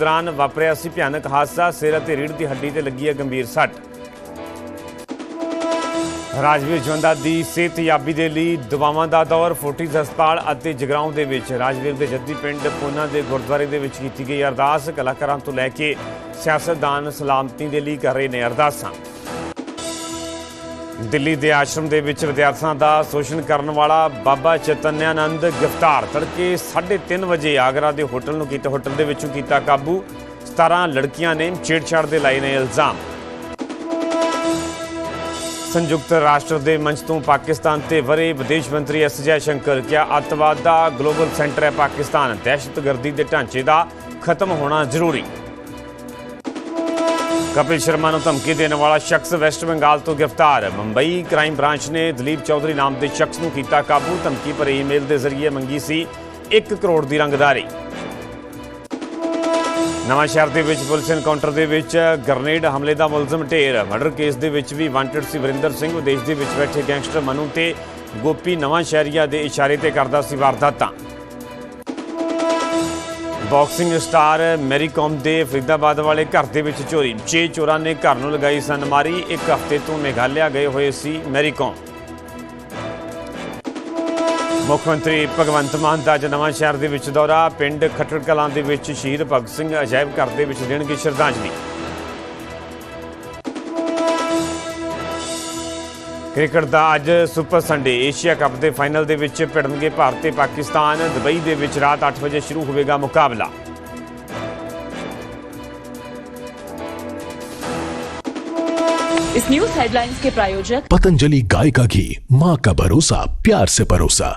ਦੌਰਾਨ ਵਾਪਰਿਆ ਸੀ ਭਿਆਨਕ ਹਾਦਸਾ, ਸਿਰ ਅਤੇ ਰੀੜ ਦੀ ਹੱਡੀ ਤੇ ਲੱਗੀ ਹੈ ਗੰਭੀਰ ਸੱਟ। ਰਾਜਵੀਰ ਜਵੰਦਾ ਦੀ ਸਿਹਤਯਾਬੀ ਦੇ ਲਈ ਦਵਾਵਾਂ ਦਾ ਦੌਰ, ਫੋਰਟਿਸ ਹਸਪਤਾਲ ਅਤੇ ਜਗਰਾਉਂ ਦੇ ਵਿੱਚ। ਰਾਜਵੀਰ ਦੇ ਜੱਦੀ ਪਿੰਡ ਪੋਨਾ ਦੇ ਗੁਰਦੁਆਰੇ ਦੇ ਵਿੱਚ ਕੀਤੀ ਗਈ ਅਰਦਾਸ। ਕਲਾਕਾਰਾਂ ਤੋਂ ਲੈ ਕੇ ਸਿਆਸਤਦਾਨ ਸਲਾਮਤੀ ਦੇ ਲਈ ਕਰ ਰਹੇ ਨੇ ਅਰਦਾਸਾਂ। ਦਿੱਲੀ ਦੇ ਆਸ਼ਰਮ ਦੇ ਵਿੱਚ ਵਿਦਿਆਰਥੀਆਂ ਦਾ ਸ਼ੋਸ਼ਣ ਕਰਨ ਵਾਲਾ ਬਾਬਾ ਚੈਤਨਿਆਨੰਦ ਗ੍ਰਿਫਤਾਰ। ਤੜਕੇ 3:30 ਵਜੇ ਆਗਰਾ ਦੇ ਹੋਟਲ ਨੂੰ ਕੀਤਾ, ਹੋਟਲ ਦੇ ਵਿੱਚੋਂ ਕੀਤਾ ਕਾਬੂ। 17 ਲੜਕੀਆਂ ਨੇ ਛੇੜਛਾੜ ਦੇ ਲਾਏ ਨੇ ਇਲਜ਼ਾਮ। ਸੰਯੁਕਤ ਰਾਸ਼ਟਰ ਦੇ ਮੰਚ ਤੋਂ ਪਾਕਿਸਤਾਨ ਤੇ ਵਰੇ ਵਿਦੇਸ਼ ਮੰਤਰੀ ਐਸ ਜੈ ਸ਼ੰਕਰ ਕਿਹਾ ਅੱਤਵਾਦ ਦਾ ਗਲੋਬਲ ਸੈਂਟਰ ਹੈ ਪਾਕਿਸਤਾਨ। ਦਹਿਸ਼ਤਗਰਦੀ ਦੇ ਢਾਂਚੇ ਦਾ ਖਤਮ ਹੋਣਾ ਜ਼ਰੂਰੀ। ਕਪਿਲ ਸ਼ਰਮਾ ਨੂੰ ਧਮਕੀ ਦੇਣ ਵਾਲਾ ਸ਼ਖਸ ਵੈਸਟ ਬੰਗਾਲ ਤੋਂ ਗ੍ਰਿਫਤਾਰ। ਮੁੰਬਈ ਕ੍ਰਾਈਮ ਬ੍ਰਾਂਚ ਨੇ ਦਲੀਪ ਚੌਧਰੀ ਨਾਮ ਦੇ ਸ਼ਖਸ ਨੂੰ ਕੀਤਾ ਕਾਬੂ। ਧਮਕੀ ਭਰੇ ਈਮੇਲ ਦੇ ਜ਼ਰੀਏ ਮੰਗੀ ਸੀ 1 ਕਰੋੜ ਦੀ ਰੰਗਦਾਰੀ। ਨਵਾਂ ਸ਼ਹਿਰ ਦੇ ਵਿੱਚ ਪੁਲਿਸ ਐਨਕਾਊਂਟਰ ਦੇ ਵਿੱਚ ਗਰਨੇਡ ਹਮਲੇ ਦਾ ਮੁਲਜ਼ਮ ਢੇਰ। ਮਰਡਰ ਕੇਸ ਦੇ ਵਿੱਚ ਵੀ ਵਾਂਟਡ ਸੀ ਵਰਿੰਦਰ ਸਿੰਘ। ਵਿਦੇਸ਼ ਦੇ ਵਿੱਚ ਬੈਠੇ ਗੈਂਗਸਟਰ ਮਨੂ ਤੇ ਗੋਪੀ ਨਵਾਂ ਸ਼ਹਿਰੀਆ ਦੇ ਇਸ਼ਾਰੇ ਤੇ ਕਰਦਾ ਸੀ ਵਾਰਦਾਤਾਂ। ਬਾਕਸਿੰਗ ਸਟਾਰ ਮੈਰੀ ਕਾਮ ਦੇ ਫਰੀਦਾਬਾਦ ਵਾਲੇ ਘਰ ਦੇ ਵਿੱਚ ਚੋਰੀ। ਛੇ ਚੋਰਾਂ ਨੇ ਘਰ ਨੂੰ ਲਗਾਈ ਸਨ ਮਾਰੀ ਇੱਕ ਹਫ਼ਤੇ ਤੋਂ ਮੇਘਾਲਿਆ ਗਏ ਹੋਏ ਸੀ ਮੈਰੀ ਕਾਮ ਮੁੱਖ ਮੰਤਰੀ ਭਗਵੰਤ ਮਾਨ ਦਾ ਅੱਜ ਨਵਾਂ ਸ਼ਹਿਰ ਦੇ ਵਿੱਚ ਦੌਰਾ। ਪਿੰਡ ਖੱਟੜ ਕਲਾਂ ਦੇ ਵਿੱਚ ਸ਼ਹੀਦ ਭਗਤ ਸਿੰਘ ਅਜਾਇਬ ਘਰ ਦੇ ਵਿੱਚ ਦੇਣਗੇ ਸ਼ਰਧਾਂਜਲੀ। ਕ੍ਰਿਕਟ ਦਾ ਅੱਜ ਸੁਪਰ ਸੰਡੇ ਏਸ਼ੀਆ ਕੱਪ ਦੇ ਫਾਈਨਲ ਦੇ ਵਿੱਚ ਭਿੜਨਗੇ ਭਾਰਤ ਤੇ ਪਾਕਿਸਤਾਨ ਦੁਬਈ ਦੇ ਵਿੱਚ ਰਾਤ 8 ਵਜੇ ਸ਼ੁਰੂ ਹੋਵੇਗਾ ਮੁਕਾਬਲਾ इस न्यूज हेडलाइंस के प्रायोजक पतंजलि गाय का घी माँ का भरोसा प्यार से परोसा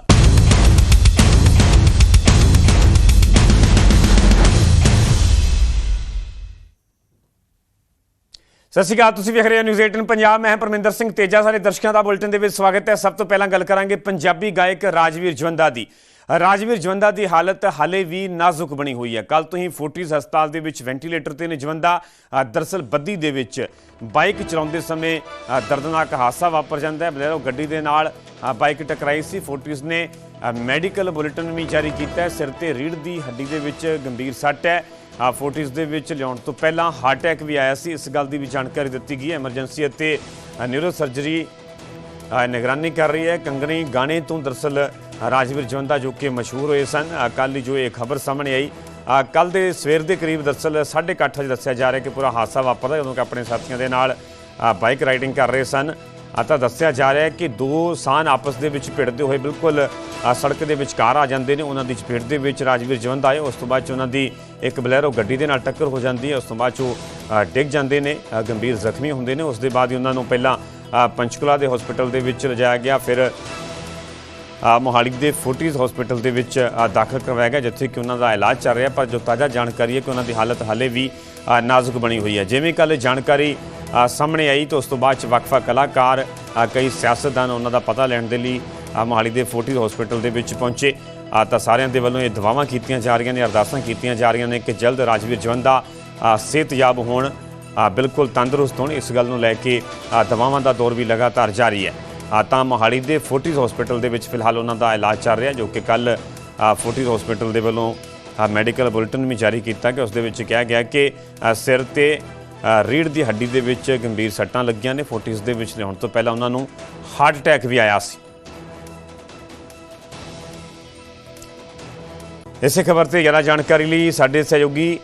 ਸਤਿ ਸ਼੍ਰੀ ਅਕਾਲ ਤੁਸੀਂ ਵੇਖ ਰਹੇ ਹੋ ਨਿਊਜ਼ 18 ਪੰਜਾਬ। ਮੈਂ ਪਰਮਿੰਦਰ ਸਿੰਘ ਤੇਜਾ। ਸਾਰੇ ਦਰਸ਼ਕਾਂ ਦਾ ਬੁਲਟਨ ਦੇ ਵਿੱਚ ਸਵਾਗਤ ਹੈ। ਸਭ ਤੋਂ ਪਹਿਲਾਂ ਗੱਲ ਕਰਾਂਗੇ ਪੰਜਾਬੀ ਗਾਇਕ ਰਾਜਵੀਰ ਜਵੰਦਾ ਦੀ। ਰਾਜਵੀਰ ਜਵੰਦਾ ਦੀ ਹਾਲਤ ਹਾਲੇ ਵੀ ਨਾਜ਼ੁਕ ਬਣੀ ਹੋਈ ਹੈ। ਕੱਲ ਤੋਂ ਹੀ ਫੋਰਟਿਸ ਹਸਪਤਾਲ ਦੇ ਵਿੱਚ ਵੈਂਟੀਲੇਟਰ ਤੇ ਨੇ ਜਵੰਦਾ। ਅ, ਦਰਅਸਲ ਬੱਦੀ ਦੇ ਵਿੱਚ ਬਾਈਕ ਚਲਾਉਂਦੇ ਸਮੇਂ ਦਰਦਨਾਕ ਹਾਦਸਾ ਵਾਪਰ ਜਾਂਦਾ ਹੈ। ਬਲੈਰੋ ਗੱਡੀ ਦੇ ਨਾਲ ਬਾਈਕ ਟਕਰਾਈ ਸੀ। ਫੋਰਟਿਸ ਨੇ ਮੈਡੀਕਲ ਬੁਲੇਟਿਨ ਵੀ ਜਾਰੀ ਕੀਤਾ ਹੈ। ਸਿਰ ਤੇ ਰੀੜ੍ਹ ਦੀ ਹੱਡੀ ਦੇ ਵਿੱਚ ਗੰਭੀਰ ਸੱਟ ਹੈ। ਆ ਫੋਰਟਿਸ ਦੇ ਵਿੱਚ ਲਿਆਉਣ ਤੋਂ ਪਹਿਲਾਂ ਹਾਰਟ ਅਟੈਕ ਵੀ ਆਇਆ ਸੀ। ਇਸ ਗੱਲ ਦੀ ਵੀ ਜਾਣਕਾਰੀ ਦਿੱਤੀ ਗਈ ਹੈ। ਐਮਰਜੈਂਸੀ ਅਤੇ ਨਿਊਰੋ ਸਰਜਰੀ ਨਿਗਰਾਨੀ ਕਰ ਰਹੀ ਹੈ। ਕੰਗਣੀ ਗਾਣੇ ਤੋਂ ਦਰਸਲ ਰਾਜਵੀਰ ਜਵੰਦਾ ਜੋ ਕਿ ਮਸ਼ਹੂਰ ਹੋਏ ਸਨ। ਕੱਲ੍ਹ ਹੀ ਜੋ ਇਹ ਖਬਰ ਸਾਹਮਣੇ ਆਈ ਕੱਲ ਦੇ ਸਵੇਰ ਦੇ ਕਰੀਬ ਦਰਸਲ 8:30 ਵਜੇ ਦੱਸਿਆ ਜਾ ਰਿਹਾ ਕਿ ਪੂਰਾ ਹਾਦਸਾ ਵਾਪਰਦਾ ਜਦੋਂ ਕਿ ਆਪਣੇ ਸਾਥੀਆਂ ਦੇ ਨਾਲ ਬਾਈਕ ਰਾਈਡਿੰਗ ਕਰ ਰਹੇ ਸਨ। ਤਾਂ ਦੱਸਿਆ ਜਾ ਰਿਹਾ ਹੈ ਕਿ ਦੋ ਸਾਨ ਆਪਸ ਦੇ ਵਿੱਚ ਭਿੜਦੇ ਹੋਏ ਬਿਲਕੁਲ ਸੜਕ ਦੇ ਵਿਚਕਾਰ ਆ ਜਾਂਦੇ ਨੇ। ਉਹਨਾਂ ਦੀ ਚਪੇਟ ਦੇ ਵਿੱਚ ਰਾਜਵੀਰ ਜਵੰਦਾ ਆਏ। ਉਸ ਤੋਂ ਬਾਅਦ 'ਚ ਉਹਨਾਂ ਦੀ ਇੱਕ ਬਲੈਰੋ ਗੱਡੀ ਦੇ ਨਾਲ ਟੱਕਰ ਹੋ ਜਾਂਦੀ ਹੈ। ਉਸ ਤੋਂ ਬਾਅਦ 'ਚ ਉਹ ਡਿੱਗ ਜਾਂਦੇ ਨੇ ਗੰਭੀਰ ਜ਼ਖਮੀ ਹੁੰਦੇ ਨੇ। ਉਸ ਦੇ ਬਾਅਦ ਹੀ ਉਹਨਾਂ ਨੂੰ ਪਹਿਲਾਂ ਪੰਚਕੁਲਾ ਦੇ ਹਸਪੀਟਲ ਦੇ ਵਿੱਚ ਲਿਜਾਇਆ ਗਿਆ। ਫਿਰ ਮੋਹਾਲੀ ਦੇ ਫੋਰਟਿਸ ਹਸਪੀਟਲ ਦੇ ਵਿੱਚ ਦਾਖਲ ਕਰਵਾਇਆ ਗਿਆ, ਜਿੱਥੇ ਕਿ ਉਹਨਾਂ ਦਾ ਇਲਾਜ ਚੱਲ ਰਿਹਾ। ਪਰ ਜੋ ਤਾਜ਼ਾ ਜਾਣਕਾਰੀ ਹੈ ਕਿ ਉਹਨਾਂ ਦੀ ਹਾਲਤ ਹਾਲੇ ਵੀ ਨਾਜ਼ੁਕ ਬਣੀ ਹੋਈ ਹੈ। ਜਿਵੇਂ ਕੱਲ ਜਾਣਕਾਰੀ ਸਾਹਮਣੇ ਆਈ ਤਾਂ ਉਸ ਤੋਂ ਬਾਅਦ ਚ ਵੱਖ ਕਲਾਕਾਰ ਕਈ ਸਿਆਸਤਦਾਨ ਉਹਨਾਂ ਦਾ ਪਤਾ ਲੈਣ ਦੇ ਲਈ ਮੋਹਾਲੀ ਦੇ ਫੋਰਟਿਸ ਹਸਪੀਟਲ ਦੇ ਵਿੱਚ ਪਹੁੰਚੇ। ਤਾਂ ਸਾਰਿਆਂ ਦੇ ਵੱਲੋਂ ਇਹ ਦਵਾਵਾਂ ਕੀਤੀਆਂ ਜਾ ਰਹੀਆਂ ਨੇ, ਅਰਦਾਸਾਂ ਕੀਤੀਆਂ ਜਾ ਰਹੀਆਂ ਨੇ ਕਿ ਜਲਦ ਰਾਜਵੀਰ ਜਵੰਦਾ ਸਿਹਤਯਾਬ ਹੋਣ ਬਿਲਕੁਲ ਤੰਦਰੁਸਤ ਹੋਣ। ਇਸ ਗੱਲ ਨੂੰ ਲੈ ਕੇ ਦਵਾਵਾਂ ਦਾ ਦੌਰ ਵੀ ਲਗਾਤਾਰ ਜਾਰੀ ਹੈ। ਤਾਂ ਮੋਹਾਲੀ ਦੇ ਫੋਰਟਿਸ ਹਸਪੀਟਲ ਦੇ ਵਿੱਚ ਫਿਲਹਾਲ ਉਹਨਾਂ ਦਾ ਇਲਾਜ ਚੱਲ ਰਿਹਾ, ਜੋ ਕਿ ਕੱਲ ਫੋਰਟਿਸ ਹਸਪੀਟਲ ਦੇ ਵੱਲੋਂ ਮੈਡੀਕਲ ਬੁਲੇਟਿਨ ਵੀ ਜਾਰੀ ਕੀਤਾ ਕਿ ਉਸ ਦੇ ਵਿੱਚ ਕਿਹਾ ਗਿਆ ਕਿ ਸਿਰ ਤੇ ਰੀੜ ਦੀ ਹੱਡੀ ਦੇ ਵਿੱਚ ਗੰਭੀਰ ਸੱਟਾਂ ਲੱਗੀਆਂ ਨੇ ਫੋਰਟਿਸ ਦੇ ਵਿੱਚ ਲਿਆਉਣ ਤੋਂ ਪਹਿਲਾਂ ਉਹਨਾਂ ਨੂੰ ਹਾਰਟ ਅਟੈਕ ਵੀ ਆਇਆ ਸੀ। ਇਸੇ ਖਬਰ ਤੇ ਜ਼ਿਆਦਾ ਜਾਣਕਾਰੀ ਲਈ ਸਾਡੇ ਸਹਿਯੋਗੀ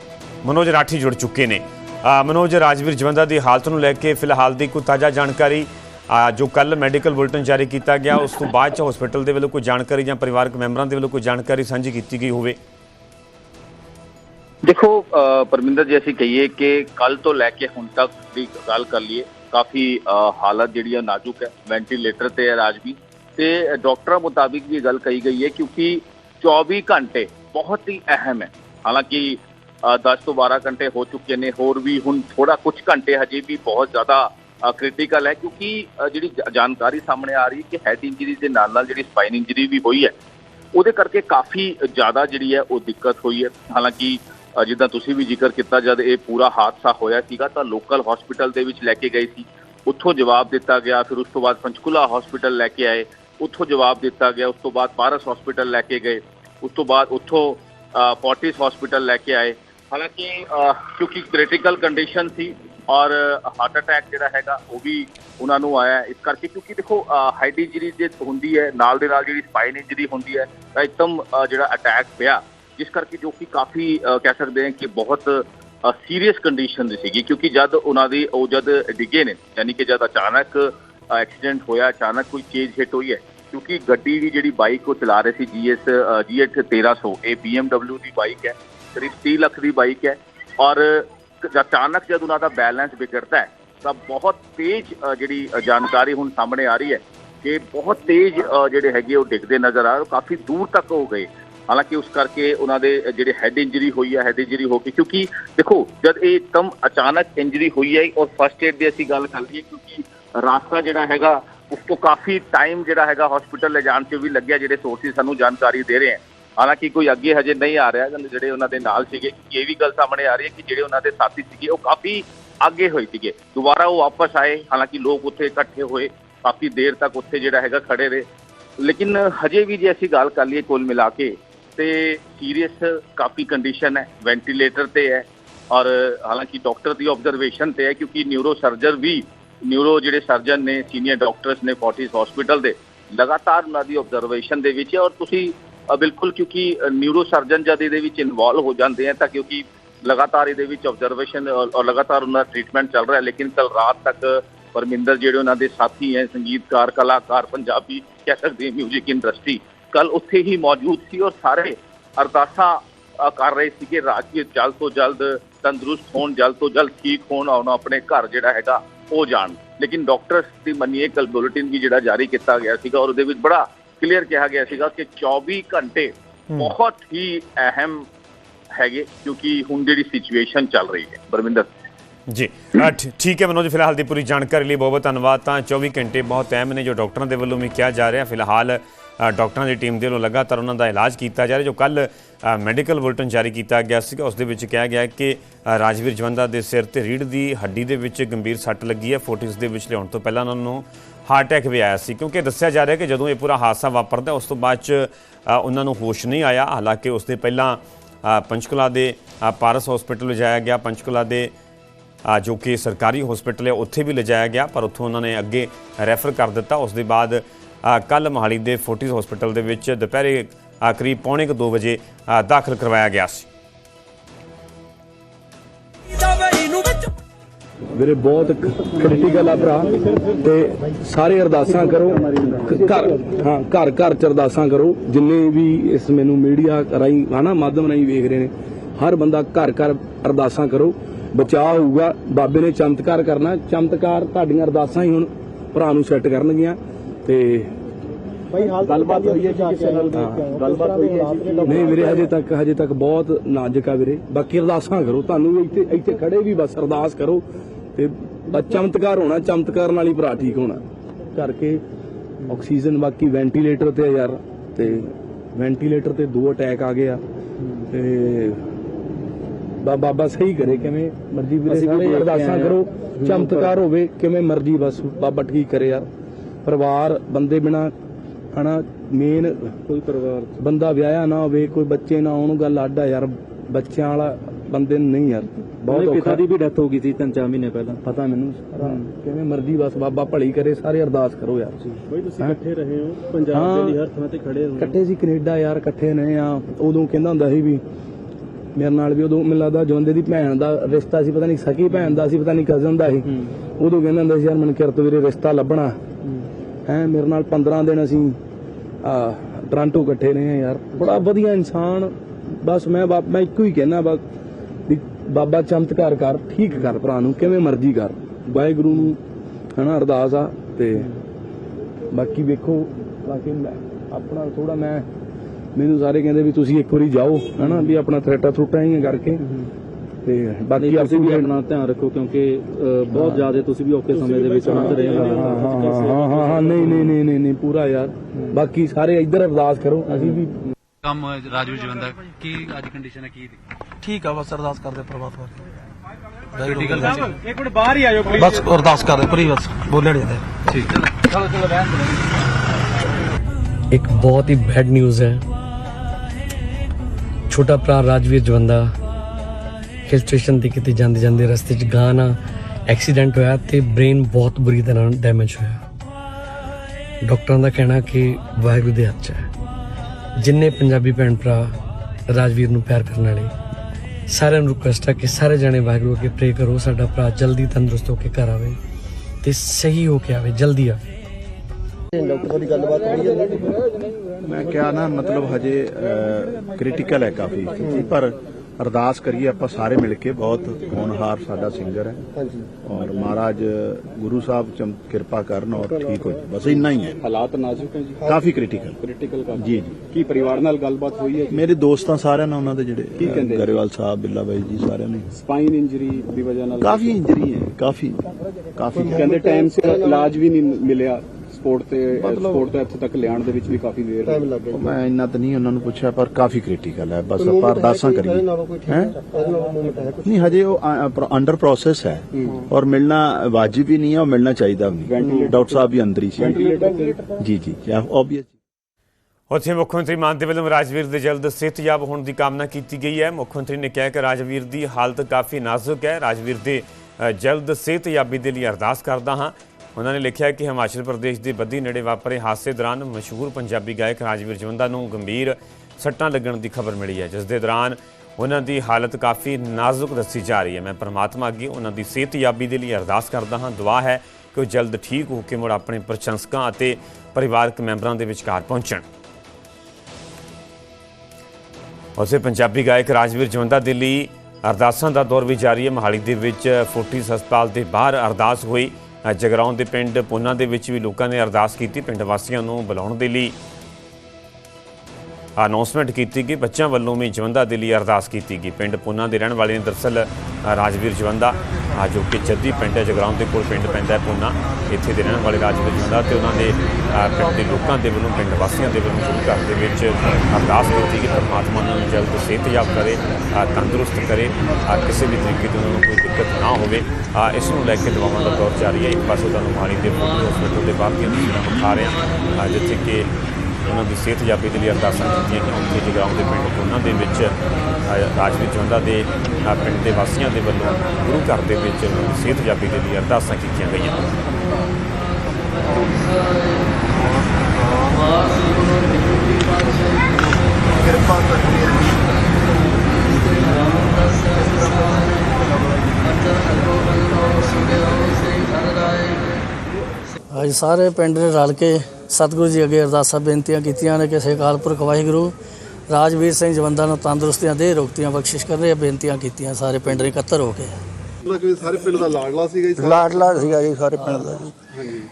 ਮਨੋਜ ਰਾਠੀ ਜੁੜ ਚੁੱਕੇ ਨੇ। ਮਨੋਜ, ਰਾਜਵੀਰ ਜਵੰਦਾ ਦੀ ਹਾਲਤ ਨੂੰ ਲੈ ਕੇ ਫਿਲਹਾਲ ਦੀ ਕੋਈ ਤਾਜ਼ਾ ਜਾਣਕਾਰੀ ਜੋ ਕੱਲ ਮੈਡੀਕਲ ਬੁਲੇਟਿਨ ਜਾਰੀ ਕੀਤਾ ਗਿਆ, ਉਸ ਤੋਂ ਬਾਅਦ ਚ ਹਸਪੀਟਲ ਦੇ ਵੱਲੋਂ ਕੋਈ ਜਾਣਕਾਰੀ ਜਾਂ ਪਰਿਵਾਰਕ ਮੈਂਬਰਾਂ ਦੇ ਵੱਲੋਂ ਕੋਈ ਜਾਣਕਾਰੀ ਸਾਂਝੀ ਕੀਤੀ ਗਈ ਹੋਵੇ। ਦੇਖੋ ਅ, ਪਰਮਿੰਦਰ ਜੀ ਅਸੀਂ ਕਹੀਏ ਕਿ ਕੱਲ ਤੋਂ ਲੈ ਕੇ ਹੁਣ ਤੱਕ ਦੀ ਗੱਲ ਕਰ ਲਈਏ ਕਾਫੀ ਅ, ਹਾਲਤ ਜਿਹੜੀ ਹੈ ਨਾਜ਼ੁਕ ਹੈ ਵੈਂਟੀਲੇਟਰ ਤੇ ਹੈ ਰਾਜਵੀਰ ਤੇ ਡਾਕਟਰਾਂ ਮੁਤਾਬਿਕ ਵੀ ਗੱਲ ਕਹੀ ਗਈ ਹੈ ਕਿਉਂਕਿ 24 ਘੰਟੇ ਬਹੁਤ ਹੀ ਅਹਿਮ ਹੈ ਹਾਲਾਂਕਿ ਅ, 10 ਤੋਂ 12 ਘੰਟੇ ਹੋ ਚੁੱਕੇ ਨੇ ਹੋਰ ਵੀ ਹੁਣ ਥੋੜਾ ਕੁਝ ਘੰਟੇ ਹਜੇ ਵੀ ਬਹੁਤ ਜ਼ਿਆਦਾ ਕ੍ਰਿਟੀਕਲ ਹੈ ਕਿਉਂਕਿ ਅ, ਜਿਹੜੀ ਜ- ਜਾਣਕਾਰੀ ਸਾਹਮਣੇ ਆ ਰਹੀ ਹੈ ਕਿ ਹੈਡ ਇੰਜਰੀ ਦੇ ਨਾਲ ਨਾਲ ਜਿਹੜੀ ਸਪਾਈਨ ਇੰਜਰੀ ਵੀ ਹੋਈ ਹੈ ਉਹਦੇ ਕਰਕੇ ਕਾਫੀ ਜ਼ਿਆਦਾ ਜਿਹੜੀ ਹੈ ਉਹ ਦਿੱਕਤ ਹੋਈ ਹੈ ਹਾਲਾਂਕਿ ਅ, ਜਿੱਦਾਂ ਤੁਸੀਂ ਵੀ ਜ਼ਿਕਰ ਕੀਤਾ ਜਦ ਇਹ ਪੂਰਾ ਹਾਦਸਾ ਹੋਇਆ ਸੀਗਾ ਤਾਂ ਲੋਕਲ ਹਸਪੀਟਲ ਦੇ ਵਿੱਚ ਲੈ ਕੇ ਗਏ ਸੀ। ਉੱਥੋਂ ਜਵਾਬ ਦਿੱਤਾ ਗਿਆ ਫਿਰ ਉਸ ਤੋਂ ਬਾਅਦ ਪੰਚਕੂਲਾ ਹਸਪੀਟਲ ਲੈ ਕੇ ਆਏ। ਉੱਥੋਂ ਜਵਾਬ ਦਿੱਤਾ ਗਿਆ ਉਸ ਤੋਂ ਬਾਅਦ ਪਾਰਸ ਹਸਪੀਟਲ ਲੈ ਕੇ ਗਏ। ਉਸ ਤੋਂ ਬਾਅਦ ਉੱਥੋਂ ਅ, ਫੋਰਟਿਸ ਹਸਪੀਟਲ ਲੈ ਕੇ ਆਏ। ਹਾਲਾਂਕਿ ਕਿਉਂਕਿ ਕ੍ਰਿਟੀਕਲ ਕੰਡੀਸ਼ਨ ਸੀ ਔਰ ਹਾਰਟ ਅਟੈਕ ਜਿਹੜਾ ਹੈਗਾ ਉਹ ਵੀ ਉਹਨਾਂ ਨੂੰ ਆਇਆ। ਇਸ ਕਰਕੇ ਕਿਉਂਕਿ ਦੇਖੋ ਹਾਈਡ ਇੰਜਰੀ ਜੇ ਹੁੰਦੀ ਹੈ ਨਾਲ ਦੇ ਨਾਲ ਜਿਹੜੀ ਸਪਾਈਨ ਇੰਜਰੀ ਹੁੰਦੀ ਹੈ ਤਾਂ ਇੱਕਦਮ ਜਿਹੜਾ ਅਟੈਕ ਪਿਆ। ਜਿਸ ਕਰਕੇ ਜੋ ਕਿ ਕਾਫੀ ਕਹਿ ਸਕਦੇ ਹਾਂ ਕਿ ਬਹੁਤ ਸੀਰੀਅਸ ਕੰਡੀਸ਼ਨ ਦੀ ਸੀਗੀ, ਕਿਉਂਕਿ ਜਦ ਉਹਨਾਂ ਦੀ, ਉਹ ਜਦ ਡਿੱਗੇ ਨੇ, ਯਾਨੀ ਕਿ ਜਦ ਅਚਾਨਕ ਐਕਸੀਡੈਂਟ ਹੋਇਆ, ਅਚਾਨਕ ਕੋਈ ਚੀਜ਼ ਹਿੱਟ ਹੋਈ ਹੈ, ਕਿਉਂਕਿ ਗੱਡੀ ਦੀ ਜਿਹੜੀ ਬਾਈਕ ਉਹ ਚਲਾ ਰਹੇ ਸੀ ਜੀਐਸ ਜੀਐਟ 1300 ਇਹ BMW ਦੀ ਬਾਈਕ ਹੈ, ਕਰੀਬ 30 ਲੱਖ ਦੀ ਬਾਈਕ ਹੈ, ਔਰ ਅਚਾਨਕ ਜਦ ਉਹਨਾਂ ਦਾ ਬੈਲੈਂਸ ਵਿਗੜਦਾ ਹੈ, ਤਾਂ ਬਹੁਤ ਤੇਜ਼ ਜਿਹੜੀ ਜਾਣਕਾਰੀ ਹੁਣ ਸਾਹਮਣੇ ਆ ਰਹੀ ਹੈ ਕਿ ਬਹੁਤ ਤੇਜ਼ ਜਿਹੜੇ ਹੈਗੇ ਉਹ ਡਿੱਗਦੇ ਨਜ਼ਰ ਆ ਰਹੇ ਕਾਫੀ ਦੂਰ ਤੱਕ ਹੋ ਗਏ। ਹਾਲਾਂਕਿ ਉਸ ਕਰਕੇ ਉਹਨਾਂ ਦੇ ਜਿਹੜੇ ਹੈਡ ਇੰਜਰੀ ਹੋਈ ਹੈ ਹੈਡ ਇੰਜਰੀ ਹੋ ਕੇ, ਕਿਉਂਕਿ ਦੇਖੋ, ਜਦ ਇਹ ਇੱਕਦਮ ਅਚਾਨਕ ਇੰਜਰੀ ਹੋਈ ਹੈ ਔਰ ਫਸਟ ਏਡ ਦੀ ਅਸੀਂ ਗੱਲ ਕਰ ਲਈਏ, ਕਿਉਂਕਿ ਰਾਸਤਾ ਜਿਹੜਾ ਹੈਗਾ, ਉਸ ਤੋਂ ਕਾਫੀ ਟਾਈਮ ਜਿਹੜਾ ਹੈਗਾ ਹਸਪੀਟਲ ਲੈ ਜਾਣ 'ਚ ਵੀ ਲੱਗਿਆ, ਜਿਹੜੇ ਸੋਰਸਿਸ ਸਾਨੂੰ ਜਾਣਕਾਰੀ ਦੇ ਰਹੇ ਹੈ ਹਾਲਾਂਕਿ ਕੋਈ ਅੱਗੇ ਹਜੇ ਨਹੀਂ ਆ ਰਿਹਾ ਜਿਹੜੇ ਉਹਨਾਂ ਦੇ ਨਾਲ ਸੀਗੇ ਇਹ ਵੀ ਗੱਲ ਸਾਹਮਣੇ ਆ ਰਹੀ ਹੈ ਕਿ ਜਿਹੜੇ ਉਹਨਾਂ ਦੇ ਸਾਥੀ ਸੀਗੇ, ਉਹ ਕਾਫੀ ਅੱਗੇ ਹੋਏ ਸੀਗੇ। ਦੁਬਾਰਾ ਉਹ ਵਾਪਸ ਆਏ, ਹਾਲਾਂਕਿ ਲੋਕ ਉੱਥੇ ਇਕੱਠੇ ਹੋਏ, ਕਾਫੀ ਦੇਰ ਤੱਕ ਉੱਥੇ ਜਿਹੜਾ ਹੈਗਾ ਖੜੇ ਰਹੇ। ਲੇਕਿਨ ਹਜੇ ਵੀ ਜੇ ਅਸੀਂ ਗੱਲ ਕਰ ਲਈਏ ਕੁੱਲ ਮਿਲਾ ਕੇ ਤੇ ਸੀਰੀਅਸ ਕਾਫੀ ਕੰਡੀਸ਼ਨ ਹੈ ਵੈਂਟੀਲੇਟਰ ਤੇ ਹੈ ਔਰ ਹਾਲਾਂਕਿ ਡਾਕਟਰ ਦੀ ਆਬਜ਼ਰਵੇਸ਼ਨ ਤੇ ਹੈ ਕਿਉਂਕਿ ਨਿਊਰੋ ਸਰਜਰ ਵੀ ਨਿਊਰੋ ਜਿਹੜੇ ਸਰਜਨ ਨੇ ਸੀਨੀਅਰ ਡਾਕਟਰਸ ਨੇ ਫੋਰਟਿਸ ਹਸਪੀਟਲ ਦੇ, ਲਗਾਤਾਰ ਉਹਨਾਂ ਦੀ ਆਬਜ਼ਰਵੇਸ਼ਨ ਦੇ ਵਿੱਚ ਹੈ ਔਰ ਤੁਸੀਂ ਬਿਲਕੁਲ ਕਿਉਂਕਿ ਨਿਊਰੋ ਸਰਜਨ ਜਦ ਇਹਦੇ ਵਿੱਚ ਇਨਵੋਲਵ ਹੋ ਜਾਂਦੇ ਆ ਤਾਂ ਕਿਉਂਕਿ ਲਗਾਤਾਰ ਇਹਦੇ ਵਿੱਚ ਆਬਜ਼ਰਵੇਸ਼ਨ ਔਰ ਲਗਾਤਾਰ ਉਹਨਾਂ ਦਾ ਟ੍ਰੀਟਮੈਂਟ ਚੱਲ ਰਿਹਾ ਲੇਕਿਨ ਕੱਲ ਰਾਤ ਤੱਕ ਪਰਮਿੰਦਰ ਜਿਹੜੇ ਉਹਨਾਂ ਦੇ ਸਾਥੀ ਹੈ, ਸੰਗੀਤਕਾਰ, ਕਲਾਕਾਰ, ਪੰਜਾਬੀ ਕਹਿ ਸਕਦੇ ਮਿਊਜ਼ਿਕ ਇੰਡਸਟਰੀ ਕੱਲ ਉੱਥੇ ਹੀ ਮੌਜੂਦ ਸੀ ਔਰ ਸਾਰੇ ਅਰਦਾਸਾਂ ਕਰ ਰਹੇ ਸੀ ਕਿ ਰਾਜਵੀਰ ਜਲਦ ਤੋਂ ਜਲਦ ਤੰਦਰੁਸਤ ਹੋਣ ਜਲਦ ਤੋਂ ਜਲਦ ਠੀਕ ਹੋਣ ਔਰ ਆਪਣੇ ਘਰ ਜਿਹੜਾ ਹੈਗਾ ਉਹ ਜਾਣ। ਲੇਕਿਨ ਡਾਕਟਰਸ ਦੀ ਮੰਨੀਏ ਕੱਲ ਬੁਲੇਟਿਨ ਵੀ ਜਿਹੜਾ ਜਾਰੀ ਕੀਤਾ ਗਿਆ ਸੀਗਾ ਔਰ ਉਹਦੇ ਵਿੱਚ ਬੜਾ ਕਲੀਅਰ ਕਿਹਾ ਗਿਆ ਸੀਗਾ ਕਿ 24 ਘੰਟੇ ਬਹੁਤ ਹੀ ਅਹਿਮ ਹੈਗੇ ਕਿਉਂਕਿ ਹੁਣ ਜਿਹੜੀ ਸਿਚੁਏਸ਼ਨ ਚੱਲ ਰਹੀ ਹੈ। ਬਰਮਿੰਦਰ। ਜੀ ਠੀਕ ਹੈ ਮਨੋਜ ਫਿਲਹਾਲ ਦੀ ਪੂਰੀ ਜਾਣਕਾਰੀ ਲਈ ਬਹੁਤ ਬਹੁਤ ਧੰਨਵਾਦ। ਤਾਂ 24 ਘੰਟੇ ਬਹੁਤ ਅਹਿਮ ਨੇ ਜੋ ਡਾਕਟਰਾਂ ਦੇ ਵੱਲੋਂ ਵੀ ਕਿਹਾ ਜਾ ਰਿਹਾ। ਫਿਲਹਾਲ ਡਾਕਟਰਾਂ ਦੀ ਟੀਮ ਦੇ ਵੱਲੋਂ ਲਗਾਤਾਰ ਉਹਨਾਂ ਦਾ ਇਲਾਜ ਕੀਤਾ ਜਾ ਰਿਹਾ, ਜੋ ਕੱਲ ਮੈਡੀਕਲ ਬੁਲੇਟਿਨ ਜਾਰੀ ਕੀਤਾ ਗਿਆ ਸੀਗਾ ਉਸ ਦੇ ਵਿੱਚ ਕਿਹਾ ਗਿਆ ਕਿ ਰਾਜਵੀਰ ਜਵੰਦਾ ਦੇ ਸਿਰ ਤੇ ਰੀੜ੍ਹ ਦੀ ਹੱਡੀ ਦੇ ਵਿੱਚ ਗੰਭੀਰ ਸੱਟ ਲੱਗੀ ਹੈ। ਫੋਰਟਿਸ ਦੇ ਵਿੱਚ ਲਿਆਉਣ ਤੋਂ ਪਹਿਲਾਂ ਉਹਨਾਂ ਨੂੰ ਹਾਰਟ ਅਟੈਕ ਵੀ ਆਇਆ ਸੀ, ਕਿਉਂਕਿ ਦੱਸਿਆ ਜਾ ਰਿਹਾ ਕਿ ਜਦੋਂ ਇਹ ਪੂਰਾ ਹਾਦਸਾ ਵਾਪਰਦਾ, ਉਸ ਤੋਂ ਬਾਅਦ ਚ ਉਹਨਾਂ ਨੂੰ ਹੋਸ਼ ਨਹੀਂ ਆਇਆ। ਹਾਲਾਂਕਿ ਉਸ ਦੇ ਪਹਿਲਾਂ ਪੰਚਕੁਲਾ ਦੇ ਪਾਰਸ ਹਸਪੀਟਲ ਲਿਜਾਇਆ ਗਿਆ। ਪੰਚਕੁਲਾ ਦੇ ਜੋ ਕਿ ਸਰਕਾਰੀ ਹਸਪੀਟਲ ਹੈ, ਉੱਥੇ ਵੀ ਲਿਜਾਇਆ ਗਿਆ, ਪਰ ਉੱਥੋਂ ਉਹਨਾਂ ਨੇ ਅੱਗੇ ਰੈਫਰ ਕਰ ਦਿੱਤਾ। ਉਸ ਦੇ ਬਾਅਦ ਕੱਲ ਮੋਹਾਲੀ ਦੇ ਫੋਰਟਿਸ ਹਸਪੀਟਲ ਦੇ ਵਿੱਚ ਦੁਪਹਿਰੇ ਆ, ਕਰੀਬ ਪੌਣੇ ਕੁ 2 ਵਜੇ ਦਾਖਲ ਕਰਵਾਇਆ ਗਿਆ ਸੀ। ਵੀਰੇ ਬਹੁਤ ਕ੍ਰਿਟੀਕਲ ਆ ਭਰਾ ਤੇ ਸਾਰੇ ਅਰਦਾਸਾਂ ਕਰੋ ਘਰ ਹਾਂ ਘਰ ਘਰ ਚ ਅਰਦਾਸਾਂ ਕਰੋ ਜਿੰਨੇ ਵੀ ਇਸ ਮੈਨੂੰ ਮੀਡੀਆ ਰਾਹੀਂ ਹਨਾ ਮਾਧਿਅਮ ਰਾਹੀਂ ਵੇਖ ਰਹੇ ਨੇ ਹਰ ਬੰਦਾ ਘਰ ਘਰ ਅਰਦਾਸਾਂ ਕਰੋ ਬਚਾਅ ਹੋਊਗਾ ਬਾਬੇ ਨੇ ਚਮਤਕਾਰ ਕਰਨਾ ਚਮਤਕਾਰ ਤੁਹਾਡੀਆਂ ਅਰਦਾਸਾਂ ਹੀ ਹੁਣ ਭਰਾ ਨੂੰ ਸੈੱਟ ਕਰਨਗੀਆਂ। ਤੇ ਭਾਈ ਹਾਲ ਗੱਲਬਾਤ ਹੋਈ ਹੈ ਜੀ ਕਿਸੇ ਨਾਲ ਗੱਲਬਾਤ ਹੋਈ ਹੈ ਜੀ। ਨਹੀਂ ਵੀਰੇ ਹਜੇ ਤੱਕ ਹਜੇ ਤੱਕ ਬਹੁਤ ਨਾਜ਼ੁਕ ਆ ਵੀਰੇ। ਬਾਕੀ ਅਰਦਾਸਾਂ ਕਰੋ ਤੁਹਾਨੂੰ ਵੀ ਇੱਥੇ ਇੱਥੇ ਖੜੇ ਵੀ ਬਸ ਅਰਦਾਸ ਕਰੋ ਤੇ ਚਮਤਕਾਰ ਹੋਣਾ ਚਮਤਕਾਰ ਨਾਲ ਹੀ ਭਰਾ ਠੀਕ ਹੋਣਾ। ਕਰਕੇ ਆਕਸੀਜਨ ਬਾਕੀ ਵੈਂਟੀਲੇਟਰ ਤੇ ਆ ਯਾਰ ਤੇ ਵੈਂਟੀਲੇਟਰ ਤੇ ਦੋ ਅਟੈਕ ਆ ਗਏ ਆ। ਤੇ ਬਾ ਬਾਬਾ ਸਹੀ ਕਰੇ ਕਿਵੇਂ ਮਰਜ਼ੀ ਵੀਰੇ ਅਸੀਂ ਵੀ ਸਾਰੇ ਅਰਦਾਸਾਂ। ਕਰੋ ਚਮਤਕਾਰ ਹੋਵੇ ਕਿਵੇਂ ਮਰਜ਼ੀ ਬਸ ਬਾਬਾ ਠੀਕ ਕਰੇ ਯਾਰ ਪਰਿਵਾਰ ਬੰਦੇ ਬਿਨਾ ਹਨਾ ਮੇਨ ਕੋਈ ਪਰਿਵਾਰ ਬੰਦਾ ਵਿਆਹਿਆ ਨਾ ਹੋਵੇ ਕੋਈ ਬੱਚੇ ਨਾ ਹੋਣ ਗੱਲ ਅੱਡ ਆ ਯਾਰ। ਬੱਚਿਆਂ ਵਾਲਾ ਬੰਦੇ ਨੂੰ ਨਹੀਂ ਯਾਰ। ਬਹੁਤ ਔਖਾ ਪਿਤਾ ਦੀ ਵੀ ਡੈਥ ਹੋ ਗਈ ਸੀ ਤਿੰਨ ਚਾਰ ਮਹੀਨੇ ਪਹਿਲਾਂ। ਪਤਾ ਮੈਨੂੰ ਕਿਵੇਂ ਮਰਜ਼ੀ ਬਸ ਬਾਬਾ ਭਲੀ ਕਰੇ ਸਾਰੇ ਅਰਦਾਸ ਕਰੋ ਯਾਰ। ਬਈ ਤੁਸੀਂ ਇਕੱਠੇ ਰਹੇ ਹੋ ਪੰਜਾਬ। ਦੇ ਲਈ ਹਰ ਥਾਂ ਤੇ ਖੜੇ ਹੋ। ਇਕੱਠੇ ਸੀ ਕੈਨੇਡਾ ਯਾਰ ਇਕੱਠੇ ਨੇ ਆ ਉਦੋਂ ਕਹਿੰਦਾ ਹੁੰਦਾ ਸੀ ਵੀ ਮੇਰੇ ਨਾਲ ਵੀ ਉਦੋਂ ਮੈਨੂੰ ਲੱਗਦਾ ਜਵੰਦੇ ਦੀ ਭੈਣ ਦਾ ਰਿਸ਼ਤਾ ਸੀ ਪਤਾ ਨਹੀਂ ਸਕੀ ਭੈਣ ਦਾ ਸੀ ਪਤਾ ਨਹੀਂ ਕਜ਼ਨ ਦਾ ਸੀ। ਉਦੋਂ ਕਹਿੰਦਾ ਹੁੰਦਾ ਸੀ ਯਾਰ ਮੈਨੂੰ ਕਿਰਤ ਵੀਰੇ ਰਿਸ਼ਤਾ ਲੱਭਣਾ। ਹੈ, ਮੇਰੇ ਨਾਲ 15 ਦਿਨ ਅਸੀਂ, ਆ ਟ੍ਰਾਂਟੋ ਇਕੱਠੇ ਰਹੇ ਹਾਂ ਯਾਰ। ਬੜਾ ਵਧੀਆ ਇਨਸਾਨ, ਬਸ ਮੈਂ ਮੈਂ ਇੱਕੋ ਹੀ ਕਹਿਣਾ ਬਸ ਬਾਬਾ ਚਮਤਕਾਰ ਕਰ, ਠੀਕ ਕਰ ਭਰਾ ਨੂੰ, ਕਿਵੇਂ ਮਰਜ਼ੀ ਕਰ। ਵਾਹਿਗੁਰੂ ਨੂੰ, ਹਨਾ, ਅਰਦਾਸ ਆ, ਤੇ ਬਾਕੀ ਵੇਖੋ, ਬਾਕੀ ਮੈਂ ਆਪਣਾ ਥੋੜਾ ਮੈਂ, ਮੈਨੂੰ ਸਾਰੇ ਕਹਿੰਦੇ ਵੀ ਤੁਸੀਂ ਇੱਕ ਵਾਰੀ ਜਾਓ, ਹਨਾ, ਵੀ ਆਪਣਾ ਥਰੇਟਾ ਥਰੂਟਾ ਹੀ ਕਰਕੇ। ਤੇ ਬਾਕੀ ਤੁਸੀਂ ਵੀ ਆਪਣੀ ਧਿਆਨ ਰੱਖੋ ਕਿਉਂਕਿ ਬਹੁਤ ਜ਼ਿਆਦਾ ਤੁਸੀਂ ਵੀ ਔਖੇ ਸਮੇਂ ਦੇ ਵਿੱਚ ਲੰਘ ਰਹੇ। ਹਾਂ ਹੋ। ਹਾਂ ਹਾਂ ਨਹੀਂ ਨਹੀਂ ਨਹੀਂ ਨਹੀਂ ਨਹੀਂ ਪੂਰਾ ਯਾਰ। ਬਾਕੀ ਸਾਰੇ ਇੱਧਰ ਅਰਦਾਸ ਕਰੋ ਅਸੀਂ ਵੀ ਕੰਮ ਰਾਜੂ ਜਵੰਦਾ ਕੀ ਅੱਜ ਕੰਡੀਸ਼ਨ ਹੈ ਕੀ ਠੀਕ ਆ ਬਸ ਅਰਦਾਸ ਕਰਦੇ ਪ੍ਰਭਾਤ ਵਾਰ ਕ੍ਰਿਟੀਕਲ ਇੱਕ ਮਿੰਟ ਬਾਹਰ ਹੀ ਆਇਓ ਬਸ ਅਰਦਾਸ ਕਰਦੇ ਭਰੀ ਬਸ ਬੋਲੇ ਨਹੀਂ ਜਾਂਦੇ। ਠੀਕ ਚਲੋ ਚਲੋ ਰਹਿਣ ਇੱਕ ਬਹੁਤ ਹੀ ਬੈਡ ਨਿਊਜ਼ ਹੈ। ਛੋਟਾ ਭਰਾ ਰਾਜਵੀਰ ਜਵੰਦਾ ਹਿਲ ਸਟੇਸ਼ਨ ਤੇ ਕਿਤੇ ਜਾਂਦੇ ਜਾਂਦੇ ਰਸਤੇ 'ਚ ਗਾਣਾ ਐਕਸੀਡੈਂਟ ਹੋਇਆ ਤੇ ਬ੍ਰੇਨ ਬਹੁਤ ਬੁਰੀ ਤਰ੍ਹਾਂ ਡੈਮੇਜ ਹੋਇਆ। ਡਾਕਟਰਾਂ ਦਾ ਕਹਿਣਾ ਕਿ ਵਾਹਿਗੁਰੂ ਦੇ ਹੱਥ 'ਚ ਹੈ। ਜਿੰਨੇ ਪੰਜਾਬੀ ਭੈਣ ਭਰਾ ਰਾਜਵੀਰ ਨੂੰ ਪਿਆਰ ਕਰਨ ਵਾਲੇ, ਸਾਰਿਆਂ ਨੂੰ ਰਿਕੁਐਸਟ ਹੈ ਕਿ ਸਾਰੇ ਜਣੇ ਵਾਹਿਗੁਰੂ ਅੱਗੇ ਪ੍ਰੇ ਕਰੋ, ਸਾਡਾ ਭਰਾ ਜਲਦੀ ਤੰਦਰੁਸਤ ਹੋ ਕੇ ਘਰ ਆਵੇ ਤੇ ਸਹੀ ਹੋ ਕੇ ਆਵੇ, ਜਲਦੀ ਆਵੇ। ਮੈਂ ਕਿਹਾ ਨਾ, ਮਤਲਬ ਹਜੇ ਕ੍ਰਿਟੀਕਲ ਹੈ ਕਾਫੀ, ਪਰ ਅਰਦਾਸ ਕਰੀਏ ਆਪਾਂ ਸਾਰੇ ਮਿਲ ਕੇ। ਬਹੁਤ ਹੋਣਹਾਰ ਸਾਡਾ ਸਿੰਗਰ ਹੈ। ਔਰ ਮਹਾਰਾਜ ਗੁਰੂ ਸਾਹਿਬ ਚਮ ਕਿਰਪਾ ਕਰਨ ਔਰ ਠੀਕ ਹੋ ਬਸ ਇੰਨਾ ਹੀ ਹੈ। ਹਾਲਾਤ ਨਾਜ਼ੁਕ ਹੈ ਜੀ। ਕਾਫੀ ਕ੍ਰਿਟੀਕਲ ਕ੍ਰਿਟੀਕਲ ਜੀ ਜੀ। ਕੀ ਪਰਿਵਾਰ ਨਾਲ ਗੱਲਬਾਤ ਹੋਈ ਹੈ ਮੇਰੇ ਦੋਸਤਾਂ ਸਾਰਿਆਂ ਨਾਲ ਉਹਨਾਂ ਦੇ ਜਿਹੜੇ ਗਰੇਵਾਲ ਸਾਹਿਬ ਬਿੱਲਾ ਬਾਈ ਜੀ ਸਾਰਿਆਂ ਨੇ। ਸਪਾਈਨ ਇੰਜਰੀ ਦੀ ਵਜ੍ਹਾ ਨਾਲ ਕਾਫੀ ਇੰਜਰੀ ਹੈ ਕਾਫੀ। ਕਾਫੀ ਕਹਿੰਦੇ ਟਾਈਮ ਸਿਰ ਇਲਾਜ ਵੀ ਨਹੀਂ ਮਿਲਿਆ। ਸਪੋਰਟ ਤੇ ਸਪੋਰਟ ਤੋਂ ਇੱਥੇ ਤੱਕ ਲਿਆਉਣ ਦੇ ਵਿੱਚ ਵੀ ਕਾਫੀ ਦੇਰ ਲੱਗੀ ਉਹ ਮੈਂ ਇੰਨਾ ਤਾਂ ਨਹੀਂ ਉਹਨਾਂ ਨੂੰ ਪੁੱਛਿਆ ਪਰ ਕਾਫੀ ਕ੍ਰਿਟੀਕਲ ਹੈ। ਬਸ ਆਪਾਂ ਅਰਦਾਸਾਂ ਕਰੀਏ। ਹੈਂ? ਨਹੀਂ ਹਜੇ ਉਹ ਅੰਡਰ ਪ੍ਰੋਸੈਸ ਹੈ। ਔਰ ਮਿਲਣਾ ਵਾਜਿਬ ਹੀ ਨਹੀਂ ਹੈ ਔਰ ਮਿਲਣਾ ਚਾਹੀਦਾ ਵੀ ਨਹੀਂ। ਡਾਕਟਰ ਸਾਹਿਬ ਵੀ ਅੰਦਰ ਹੀ ਸੀ। ਜੀ ਜੀ ਆਬਵੀਅਸ ਉੱਥੇ ਮੁੱਖ ਮੰਤਰੀ ਮਾਨ ਦੇ ਵੱਲੋਂ ਰਾਜਵੀਰ ਦੇ ਜਲਦ ਸਿਹਤਯਾਬ ਹੋਣ ਦੀ ਕਾਮਨਾ ਕੀਤੀ ਗਈ ਹੈ। ਮੁੱਖ ਮੰਤਰੀ ਨੇ ਕਿਹਾ ਕਿ ਰਾਜਵੀਰ ਦੀ ਹਾਲਤ ਕਾਫੀ ਨਾਜ਼ੁਕ ਹੈ। ਰਾਜਵੀਰ ਦੇ ਜਲਦ ਸਿਹਤਯਾਬੀ ਦੇ ਲਈ ਅਰਦਾਸ ਕਰਦਾ ਹਾਂ। ਉਹਨਾਂ ਨੇ ਲਿਖਿਆ ਕਿ ਹਿਮਾਚਲ ਪ੍ਰਦੇਸ਼ ਦੇ ਬੱਦੀ ਨੇੜੇ ਵਾਪਰੇ ਹਾਦਸੇ ਦੌਰਾਨ ਮਸ਼ਹੂਰ ਪੰਜਾਬੀ ਗਾਇਕ ਰਾਜਵੀਰ ਜਵੰਦਾ ਨੂੰ ਗੰਭੀਰ ਸੱਟਾਂ ਲੱਗਣ ਦੀ ਖਬਰ ਮਿਲੀ ਹੈ, ਜਿਸ ਦੇ ਦੌਰਾਨ ਉਹਨਾਂ ਦੀ ਹਾਲਤ ਕਾਫੀ ਨਾਜ਼ੁਕ ਦੱਸੀ ਜਾ ਰਹੀ ਹੈ। ਮੈਂ ਪਰਮਾਤਮਾ ਅੱਗੇ ਉਹਨਾਂ ਦੀ ਸਿਹਤਯਾਬੀ ਦੇ ਲਈ ਅਰਦਾਸ ਕਰਦਾ ਹਾਂ। ਦੁਆ ਹੈ ਕਿ ਉਹ ਜਲਦ ਠੀਕ ਹੋ ਕੇ ਮੁੜ ਆਪਣੇ ਪ੍ਰਸ਼ੰਸਕਾਂ ਅਤੇ ਪਰਿਵਾਰਕ ਮੈਂਬਰਾਂ ਦੇ ਵਿਚਕਾਰ ਪਹੁੰਚਣ। ਉਸੇ ਪੰਜਾਬੀ ਗਾਇਕ ਰਾਜਵੀਰ ਜਵੰਦਾ ਦੇ ਲਈ ਅਰਦਾਸਾਂ ਦਾ ਦੌਰ ਵੀ ਜਾਰੀ ਹੈ। ਮਹਾਲੀ ਦੇ ਵਿੱਚ ਫੋਰਟਿਸ ਹਸਪਤਾਲ ਦੇ ਬਾਹਰ ਅਰਦਾਸ ਹੋਈ। ਜਗਰਾਉਂ ਦੇ ਪਿੰਡ ਪੁੰਨਾ ਦੇ ਵਿੱਚ ਵੀ ਲੋਕਾਂ ਨੇ ਅਰਦਾਸ ਕੀਤੀ, ਪਿੰਡ ਵਾਸੀਆਂ ਨੂੰ ਬੁਲਾਉਣ ਦੇ ਲਈ। ਅਨਾਉਂਸਮੈਂਟ ਕੀਤੀ ਗਈ ਬੱਚਿਆਂ ਵੱਲੋਂ ਵੀ ਜਵੰਦਾ ਦੇ ਲਈ ਅਰਦਾਸ ਕੀਤੀ ਗਈ। ਪਿੰਡ ਪੁੰਨਾ ਦੇ ਰਹਿਣ ਵਾਲੇ ਨੇ ਦਰਸਲ ਰਾਜਵੀਰ ਜਵੰਦਾ ਜੋ ਕਿ ਜੱਦੀ ਪਿੰਡ ਹੈ, ਜਗਰਾਉਂ ਦੇ ਕੋਲ ਪਿੰਡ ਪੈਂਦਾ ਹੈ ਪੁੰਨਾ। ਇੱਥੇ ਦੇ ਰਹਿਣ ਵਾਲੇ ਰਾਜਵੀਰ ਜਵੰਦਾ ਤੇ ਉਹਨਾਂ ਨੇ ਪਿੰਡ ਦੇ ਲੋਕਾਂ ਦੇ ਵੱਲੋਂ, ਪਿੰਡ ਵਾਸੀਆਂ ਦੇ ਵੱਲੋਂ ਗੁਰੂ ਘਰ ਦੇ ਵਿੱਚ ਅਰਦਾਸ ਕੀਤੀ ਕਿ ਪਰਮਾਤਮਾ ਉਹਨਾਂ ਨੂੰ ਜਲਦ ਸਿਹਤਯਾਬ ਕਰੇ ਤੰਦਰੁਸਤ ਕਰੇ ਕਿਸੇ ਵੀ ਤਰੀਕੇ ਦੀ ਉਹਨਾਂ ਨੂੰ ਕੋਈ ਦਿੱਕਤ ਨਾ ਹੋਵੇ। ਇਸ ਨੂੰ ਲੈ ਕੇ ਦਵਾਵਾਂ ਦਾ ਦੌਰ ਜਾਰੀ ਹੈ। ਇੱਕ ਪਾਸੇ ਤੁਹਾਨੂੰ ਮੋਹਾਲੀ ਦੇ ਫੋਰਟਿਸ ਹਸਪੀਟਲ ਦੇ ਬਾਹਰ ਦੀਆਂ ਤਸਵੀਰਾਂ ਵਿਖਾ ਰਹੇ ਹਾਂ ਜਿੱਥੇ ਕਿ ਉਹਨਾਂ ਦੀ ਸਿਹਤਯਾਬੀ ਦੇ ਲਈ ਅਰਦਾਸਾਂ ਕੀਤੀਆਂ ਗਈਆਂ ਉੱਥੇ ਜਗਰਾਉਂ ਦੇ ਪਿੰਡ ਉਹਨਾਂ ਦੇ ਵਿੱਚ ਅ, ਰਾਜਵੀਰ ਜਵੰਦਾ ਦੇ ਪਿੰਡ ਦੇ ਵਾਸੀਆਂ ਦੇ ਵੱਲੋਂ ਗੁਰੂ ਘਰ ਦੇ ਵਿੱਚ ਸਿਹਤਯਾਬੀ ਦੇ ਲਈ ਅਰਦਾਸਾਂ ਕੀਤੀਆਂ ਗਈਆਂ। ਕਿਰਪਾ ਅੱਜ ਸਾਰੇ ਪਿੰਡ ਨੇ ਰਲ ਕੇ ਸਤਿਗੁਰੂ ਜੀ ਅੱਗੇ ਅਰਦਾਸਾਂ ਬੇਨਤੀਆਂ ਕੀਤੀਆਂ ਨੇ ਕਿ ਸੇ ਅਕਾਲ ਪੁਰਖ ਵਾਹਿਗੁਰੂ ਰਾਜਵੀਰ ਸਿੰਘ ਜਵੰਦਾ ਨੂੰ ਤੰਦਰੁਸਤੀਆਂ ਦੇ ਰੋਗਤੀਆਂ ਬਖਸ਼ਿਸ਼ ਕਰਨ ਇਹ ਬੇਨਤੀਆਂ ਕੀਤੀਆਂ ਸਾਰੇ ਪਿੰਡ ਨੇ ਇਕੱਤਰ ਹੋ ਕੇ। ਲਾਡਲਾ ਸੀਗਾ ਜੀ? ਸਾਰੇ ਪਿੰਡ ਦਾ ਜੀ।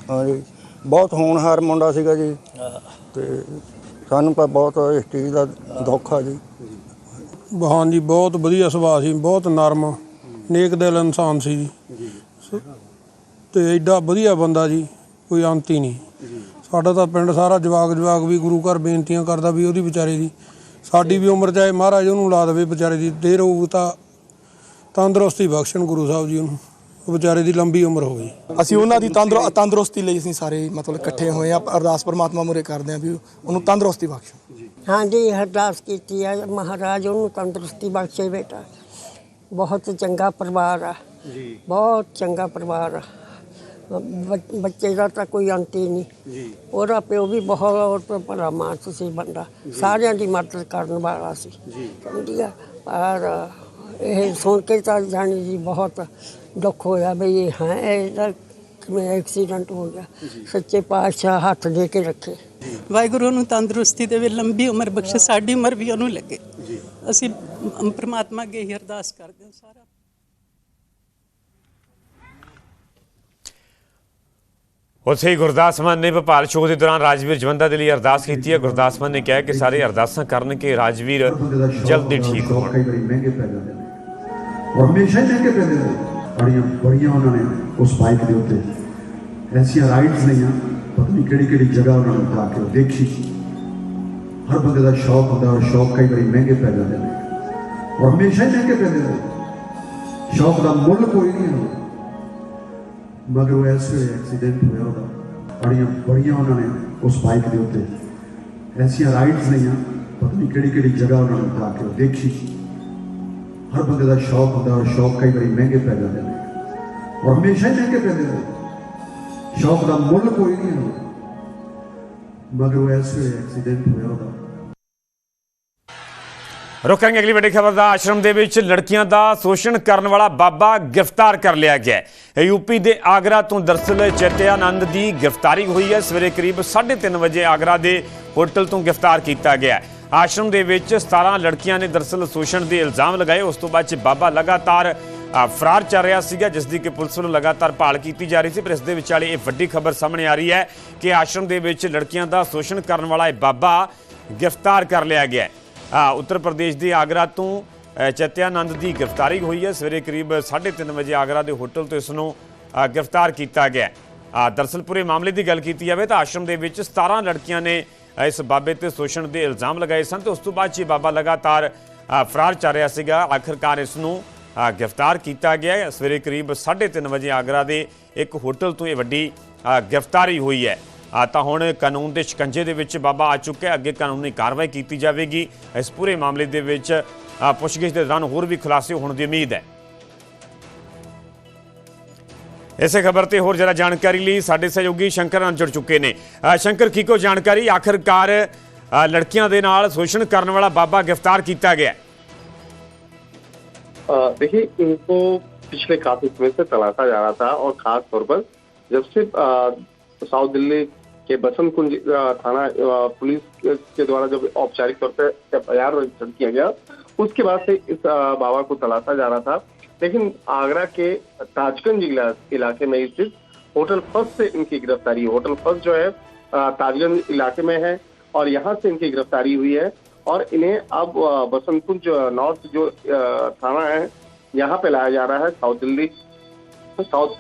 ਹਾਂਜੀ। ਬਹੁਤ ਹੋਣਹਾਰ ਮੁੰਡਾ ਸੀਗਾ ਜੀ। ਤੇ ਸਾਨੂੰ ਤਾਂ ਬਹੁਤ ਇਸ ਚੀਜ਼ ਦਾ ਦੁੱਖ ਆ ਜੀ। ਹਾਂਜੀ ਬਹੁਤ ਵਧੀਆ ਸੁਭਾਅ ਸੀ ਬਹੁਤ ਨਰਮ ਨੇਕ ਦਿਲ ਇਨਸਾਨ ਸੀ ਜੀ। ਤੇ ਐਡਾ ਵਧੀਆ ਬੰਦਾ ਜੀ ਕੋਈ ਅੰਤ ਹੀ ਨਹੀਂ। ਸਾਡਾ ਤਾਂ ਪਿੰਡ ਸਾਰਾ ਜਵਾਗ ਜਵਾਗ ਵੀ ਗੁਰੂ ਘਰ ਬੇਨਤੀਆਂ ਕਰਦਾ ਵੀ ਉਹਦੀ ਵਿਚਾਰੇ ਦੀ। ਸਾਡੀ ਵੀ ਉਮਰ ਚਾਹੇ ਮਹਾਰਾਜ ਉਹਨੂੰ ਲਾ ਦੇਵੇ ਵਿਚਾਰੇ ਦੀ ਦੇਰ ਹੋਊ ਤਾਂ ਤੰਦਰੁਸਤੀ ਬਖਸ਼ਣ ਗੁਰੂ ਸਾਹਿਬ ਜੀ ਉਹਨੂੰ। ਉਹ ਵਿਚਾਰੇ ਦੀ ਲੰਬੀ ਉਮਰ ਹੋਵੇ ਅਸੀਂ ਉਹਨਾਂ ਦੀ ਤੰਦਰ ਤੰਦਰੁਸਤੀ ਲਈ ਅਸੀਂ ਸਾਰੇ ਮਤਲਬ ਇਕੱਠੇ ਹੋਏ ਆ ਅਰਦਾਸ ਪਰਮਾਤਮਾ ਮੁਰੇ ਕਰਦੇ ਆ ਵੀ ਉਹਨੂੰ ਤੰਦਰੁਸਤੀ ਬਖਸ਼ੋ ਹਾਂਜੀ ਅਰਦਾਸ ਕੀਤੀ ਹੈ ਮਹਾਰਾਜ ਉਹਨੂੰ ਤੰਦਰੁਸਤੀ ਬਖਸ਼ੇ ਬੇਟਾ। ਬਹੁਤ ਚੰਗਾ ਪਰਿਵਾਰ ਆ। ਜੀ। ਬਹੁਤ ਚੰਗਾ ਪਰਿਵਾਰ ਆ। ਬ- ਬੱਚੇ ਦਾ ਤਾਂ ਕੋਈ ਅੰਤ ਹੀ ਨਹੀਂ। ਜੀ। ਉਹਦਾ ਪਿਓ ਵੀ ਬਹੁਤ ਭਲਾ ਮਾਨਸ ਸੀ ਬੰਦਾ। ਸਾਰਿਆਂ ਦੀ ਮਦਦ ਕਰਨ ਵਾਲਾ ਸੀ। ਜੀ। ਸਮਝੀ ਆ ਪਰ ਇਹ ਸੁਣ ਕੇ ਤਾਂ ਜਾਣੀ ਜੀ ਬਹੁਤ ਦੁੱਖ ਹੋਇਆ ਵੀ ਇਹ ਹੈ ਇਹਦਾ ਕਿਵੇਂ ਐਕਸੀਡੈਂਟ ਹੋ ਗਿਆ। ਸੱਚੇ ਪਾਤਸ਼ਾਹ ਹੱਥ ਦੇ ਕੇ ਰੱਖੇ। ਵਾਹਿਗੁਰੂ ਨੂੰ ਤੰਦਰੁਸਤੀ ਦੇਵੇ ਲੰਬੀ ਉਮਰ ਬਖਸ਼ੇ ਸਾਡੀ ਉਮਰ ਵੀ ਉਹਨੂੰ ਲੱਗੇ। ਅਸੀਂ ਪ੍ਰਮਾਤਮਾ ਅੱਗੇ ਹੀ ਅਰਦਾਸ ਕਰਦੇ ਹਾਂ ਸਾਰਾ ਉੱਥੇ ਹੀ ਗੁਰਦਾਸ ਮਾਨ ਨੇ ਭੋਪਾਲ ਸ਼ੋਅ ਦੇ ਦੌਰਾਨ ਰਾਜਵੀਰ ਜਵੰਦਾ ਦੇ ਲਈ ਅਰਦਾਸ ਕੀਤੀ ਹੈ। ਗੁਰਦਾਸ ਮਾਨ ਨੇ ਕਿਹਾ ਕਿ ਸਾਰੇ ਅਰਦਾਸਾਂ ਕਰਨ ਕਿ ਰਾਜਵੀਰ, ਜਲਦੀ ਠੀਕ ਹੋਣ। ਕਈ ਵਾਰੀ ਮਹਿੰਗੇ ਪੈ ਜਾਂਦੇ ਨੇ। ਔਰ ਹਮੇਸ਼ਾ ਹੀ ਮਹਿੰਗੇ ਪੈਂਦੇ ਨੇ। ਬੜੀਆਂ ਬੜੀਆਂ ਉਹਨਾਂ ਨੇ ਉਸ ਬਾਈਕ ਦੇ ਉੱਤੇ। ਐਸੀਆਂ ਰਾਈਡਸ ਲਈਆਂ। ਪਤਾ ਨਹੀਂ ਕਿਹੜੀ ਕਿਹੜੀ ਜਗ੍ਹਾ ਉਹਨਾਂ ਨੇ ਜਾ ਕੇ ਉਹ ਦੇਖੀ। ਹਰ ਬੰਦੇ ਦਾ ਸ਼ੌਕ ਹੁੰਦਾ ਔਰ ਸ਼ੌਕ ਕਈ ਵਾਰੀ ਮਹਿੰਗੇ ਪੈ ਜਾਂਦੇ ਨੇ। ਔਰ ਹਮੇਸ਼ਾ ਹੀ ਮਹਿੰਗੇ ਪੈਂਦੇ ਨੇ। ਸ਼ੌਕ ਦਾ ਮੁੱਲ ਕੋਈ ਨਹੀਂ ਹੁੰਦਾ ਮਗਰ ਉਹ ਐਸੇ ਐਕਸੀਡੈਂਟ ਹੋਇਆ ਉਹਦਾ। ਬੜੀਆਂ ਬੜੀਆਂ ਉਹਨਾਂ ਨੇ ਉਸ ਬਾਈਕ ਦੇ ਉੱਤੇ। ਐਸੀਆਂ ਰਾਈਡਸ ਨਹੀਂ ਲਈਆਂ, ਪਤਾ ਨਹੀਂ ਕਿਹੜੀ ਕਿਹੜੀ ਜਗ੍ਹਾ ਉਹਨਾਂ ਨੇ ਜਾ ਕੇ ਦੇਖੀ। ਹਰ ਬੰਦੇ ਦਾ ਸ਼ੌਕ ਹੁੰਦਾ ਔਰ ਸ਼ੌਕ ਕਈ ਵਾਰੀ ਮਹਿੰਗੇ ਪੈ ਜਾਂਦੇ ਨੇ। ਔਰ ਹਮੇਸ਼ਾ ਹੀ ਮਹਿੰਗੇ ਪੈਂਦੇ ਨੇ। ਸ਼ੌਕ ਦਾ ਮੁੱਲ ਕੋਈ ਨਹੀਂ ਹੁੰਦਾ। ਮਗਰ ਉਹ ਐਸੇ ਐਕਸੀਡੈਂਟ ਹੋਇਆ ਉਹਦਾ। ਰੁਕ ਕਰਾਂਗੇ ਅਗਲੀ ਵੱਡੀ ਖਬਰ ਦਾ ਆਸ਼ਰਮ ਦੇ ਵਿੱਚ ਲੜਕੀਆਂ ਦਾ ਸ਼ੋਸ਼ਣ ਕਰਨ ਵਾਲਾ ਬਾਬਾ ਗ੍ਰਿਫਤਾਰ ਕਰ ਲਿਆ ਗਿਆ ਹੈ। ਇਹ ਯੂਪੀ ਦੇ ਆਗਰਾ ਤੋਂ ਦਰਸਲ ਚੇਤਿਆਨੰਦ ਦੀ ਗ੍ਰਿਫਤਾਰੀ ਹੋਈ ਹੈ। ਸਵੇਰੇ ਕਰੀਬ 3:30 ਵਜੇ ਆਗਰਾ ਦੇ ਹੋਟਲ ਤੋਂ ਗ੍ਰਿਫਤਾਰ ਕੀਤਾ ਗਿਆ ਹੈ। ਆਸ਼ਰਮ ਦੇ ਵਿੱਚ 17 ਲੜਕੀਆਂ ਨੇ ਦਰਸਲ ਸ਼ੋਸ਼ਣ ਦੇ ਇਲਜ਼ਾਮ ਲਗਾਏ। ਉਸ ਤੋਂ ਬਾਅਦ ਚ ਬਾਬਾ ਲਗਾਤਾਰ ਫਰਾਰ ਚੱਲ ਰਿਹਾ ਸੀਗਾ, ਜਿਸ ਦੀ ਕਿ ਪੁਲਿਸ ਵੱਲੋਂ ਲਗਾਤਾਰ ਭਾਲ ਕੀਤੀ ਜਾ ਰਹੀ ਸੀ। ਪਰ ਇਸ ਦੇ ਵਿਚਾਲੇ ਇਹ ਵੱਡੀ ਖਬਰ ਸਾਹਮਣੇ ਆ ਰਹੀ ਹੈ ਕਿ ਆਸ਼ਰਮ ਦੇ ਵਿੱਚ ਲੜਕੀਆਂ ਦਾ ਸ਼ੋਸ਼ਣ ਕਰਨ ਵਾਲਾ ਇਹ ਬਾਬਾ ਗ੍ਰਿਫਤਾਰ ਕਰ ਲਿਆ ਗਿਆ ਹੈ। ਉੱਤਰ ਪ੍ਰਦੇਸ਼ ਦੇ ਆਗਰਾ ਤੋਂ ਚਤਿਆਨੰਦ ਦੀ ਗ੍ਰਿਫਤਾਰੀ ਹੋਈ ਹੈ। ਸਵੇਰੇ ਕਰੀਬ 3:30 ਵਜੇ ਆਗਰਾ ਦੇ ਹੋਟਲ ਤੋਂ ਇਸ ਨੂੰ ਗ੍ਰਿਫਤਾਰ ਕੀਤਾ ਗਿਆ। ਹੈ। ਦਰਸਲ ਪੂਰੇ ਮਾਮਲੇ ਦੀ ਗੱਲ ਕੀਤੀ ਜਾਵੇ ਤਾਂ ਆਸ਼ਰਮ ਦੇ ਵਿੱਚ 17 ਲੜਕੀਆਂ ਨੇ ਇਸ ਬਾਬੇ ਤੇ ਸ਼ੋਸ਼ਣ ਦੇ ਇਲਜ਼ਾਮ ਲਗਾਏ ਸਨ ਤੇ ਉਸ ਤੋਂ ਬਾਅਦ 'ਚ ਇਹ ਬਾਬਾ ਲਗਾਤਾਰ ਫਰਾਰ ਚੱਲ ਰਿਹਾ ਸੀਗਾ। ਆਖਰਕਾਰ ਇਸ ਨੂੰ ਗ੍ਰਿਫਤਾਰ ਕੀਤਾ ਗਿਆ। ਸਵੇਰੇ ਕਰੀਬ 3:30 ਵਜੇ ਆਗਰਾ ਦੇ ਇੱਕ ਹੋਟਲ ਤੋਂ ਇਹ ਵੱਡੀ ਗ੍ਰਿਫਤਾਰੀ ਹੋਈ ਹੈ। ਤਾਂ ਹੁਣ ਕਾਨੂੰਨ ਦੇ ਸ਼ਿਕੰਜੇ ਦੇ ਵਿੱਚ ਬਾਬਾ ਆ ਚੁੱਕਾ ਹੈ ਅੱਗੇ ਕਾਨੂੰਨੀ ਕਾਰਵਾਈ ਕੀਤੀ ਜਾਵੇਗੀ ਇਸ ਪੂਰੇ ਮਾਮਲੇ ਦੇ ਵਿੱਚ ਆ, ਪੁੱਛਗਿੱਛ ਦੇ ਦੌਰਾਨ ਹੋਰ ਵੀ ਖੁਲਾਸੇ ਹੋਣ ਦੀ ਉਮੀਦ ਹੈ ਇਸੇ ਖਬਰ ਤੇ ਹੋਰ ਜਰਾ ਜਾਣਕਾਰੀ ਲਈ ਸਾਡੇ ਸਹਿਯੋਗੀ ਸ਼ੰਕਰ ਨਾਲ ਜੁੜ ਚੁੱਕੇ ਨੇ ਅ, ਸ਼ੰਕਰ ਕੀ ਕੋ ਜਾਣਕਾਰੀ ਆਖਰਕਾਰ ਅ, ਲੜਕੀਆਂ ਦੇ ਨਾਲ ਸ਼ੋਸ਼ਣ ਕਰਨ ਵਾਲਾ ਬਾਬਾ ਗ੍ਰਿਫਤਾਰ ਕੀਤਾ ਗਿਆ ਹੈ। अ, देखिए इनको पिछले काफी समय से तलाशा जा रहा था और खास तौर पर जब से अ, साउथ दिल्ली के बसंत कुंज थाना पुलिस के- द्वारा जब औपचारिक तौर पर एफ़ आई आर रजिस्टर किया गया, उसके बाद से इस बाबा को तलाशा जा रहा था। लेकिन आगरा के ताजगंज इलाके में स्थित होटल फ़र्स्ट से इनकी गिरफ्तारी, होटल फ़र्स्ट जो है ताजगंज इलाके में है और यहाँ से इनकी गिरफ्तारी हुई है और इन्हें अब बसंत कुंज नॉर्थ जो थाना है, यहाँ पे लाया जा रहा है, साउथ दिल्ली साउथ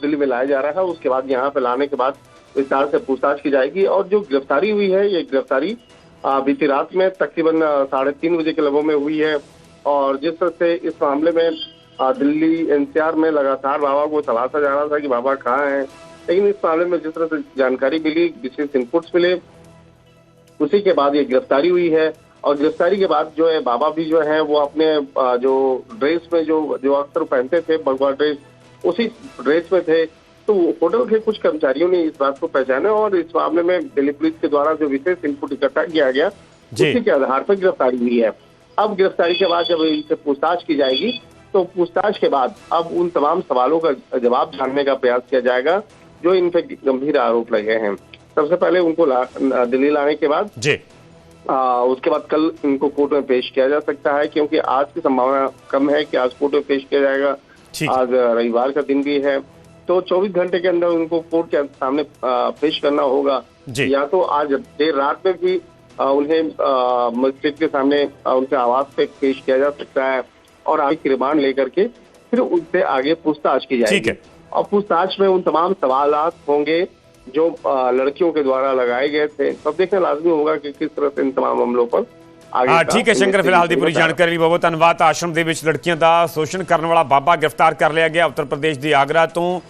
दिल्ली में लाया जा रहा है, उसके बाद यहाँ पे लाने के बाद विस्तार से पूछताछ की जाएगी। और जो गिरफ्तारी हुई है, ये गिरफ्तारी बीती रात में तकरीबन साढ़े तीन बजे के लगभग में हुई है। और जिस तरह से इस मामले में दिल्ली एनसीआर में लगातार बाबा को तलाशा जा रहा था कि बाबा कहाँ है, लेकिन इस मामले में जिस तरह से जानकारी मिली, विशेष इनपुट्स मिले, उसी के बाद ये गिरफ्तारी हुई है। और गिरफ्तारी के बाद जो है, बाबा भी जो है, वो अपने जो ड्रेस में जो जो अक्सर पहनते थे भगवा ड्रेस, उसी ड्रेस में थे। तो होटल के कुछ कर्मचारियों ने इस बात को पहचाना और इस मामले में दिल्ली पुलिस के द्वारा जो विशेष इनपुट इकट्ठा किया गया। उसी के आधार पर गिरफ्तारी हुई है। अब गिरफ्तारी के बाद जब इनसे पूछताछ की जाएगी तो पूछताछ के बाद अब उन तमाम सवालों का जवाब जानने का प्रयास किया जाएगा जो इन पे गंभीर आरोप लगे हैं। सबसे पहले उनको ला, दिल्ली लाने के बाद जी। आ, उसके बाद कल इनको कोर्ट में पेश किया जा सकता है क्योंकि आज की संभावना कम है कि आज कोर्ट में पेश किया जाएगा। आज रविवार का दिन भी है। तो 24 घंटे के अंदर उनको कोर्ट के सामने पेश करना होगा। या तो आज देर रात में भी उन्हें मजिस्ट्रेट के सामने उनके आवाज़ पे पेश किया जा सकता है और आगे की रिमांड लेकर के फिर उनसे आगे पूछताछ की जाएगी। ठीक है। और पूछताछ में उन तमाम सवाल होंगे जो लड़कियों के द्वारा लगाए गए थे। तब देखना लाजमी होगा कि किस तरह से इन तमाम मामलों पर ਆ ਠੀਕ ਹੈ ਸ਼ੰਕਰ ਫਿਲਹਾਲ ਦੀ ਪੂਰੀ ਜਾਣਕਾਰੀ ਲਈ ਬਹੁਤ ਧੰਨਵਾਦ। ਆਸ਼ਰਮ ਦੇ ਵਿੱਚ ਲੜਕੀਆਂ ਦਾ ਸ਼ੋਸ਼ਣ ਕਰਨ ਵਾਲਾ ਬਾਬਾ ਗ੍ਰਿਫਤਾਰ ਕਰ ਲਿਆ ਗਿਆ। ਉੱਤਰ ਪ੍ਰਦੇਸ਼ ਦੇ ਆਗਰਾ ਤੋਂ